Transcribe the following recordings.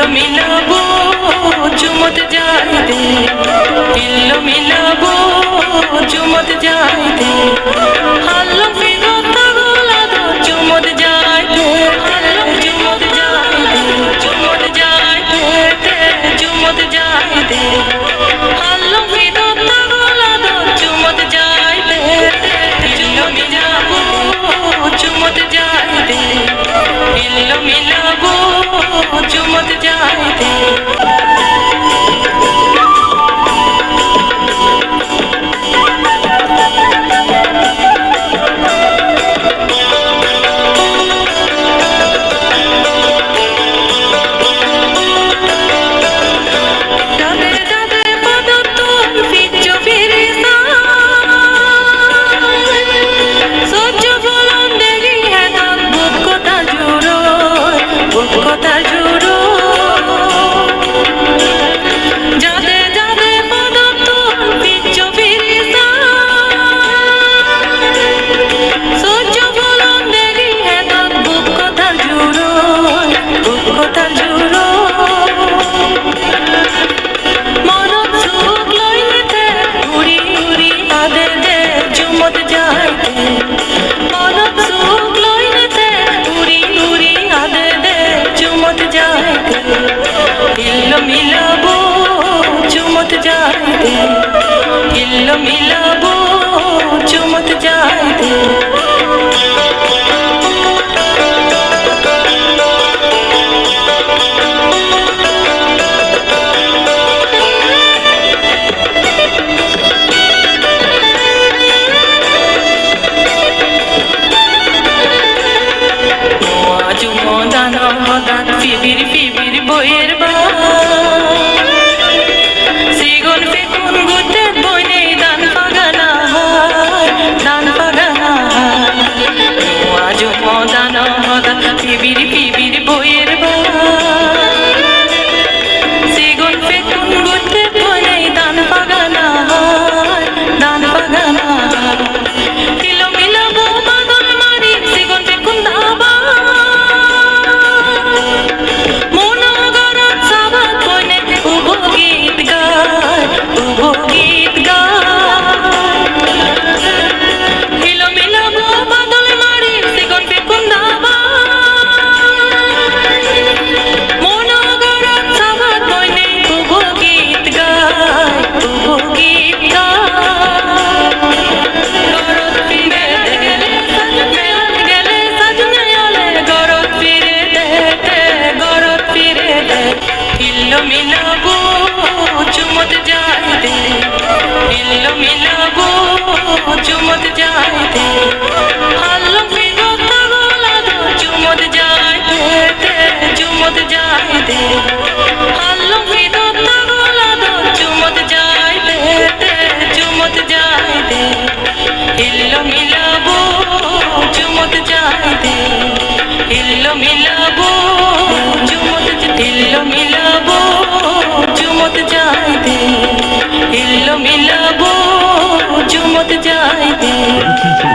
মিলো মিলাবো, জুমত যাইতে মিলো মিলাবো, জুমত যাইতে হাল্লো ফিরত গোলা জুমত যাইতে হাল্লো জুমত যাইতে জুমত যাইতে জুমত যাইতে সম্মত যাইতে মানব সুখ লইতে পুরি পুরি আদে দে, চুমত যাইতে ইল্ল মিলাবো, চুমত যাইতে ইল্ল মিলাবো বইয়ের বা সিগুন গুতে মিলাবো জুমত দিল মিলাবো জুমত যাই দে ইল্ল মিলাবো জুমত যাই দে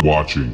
Watching.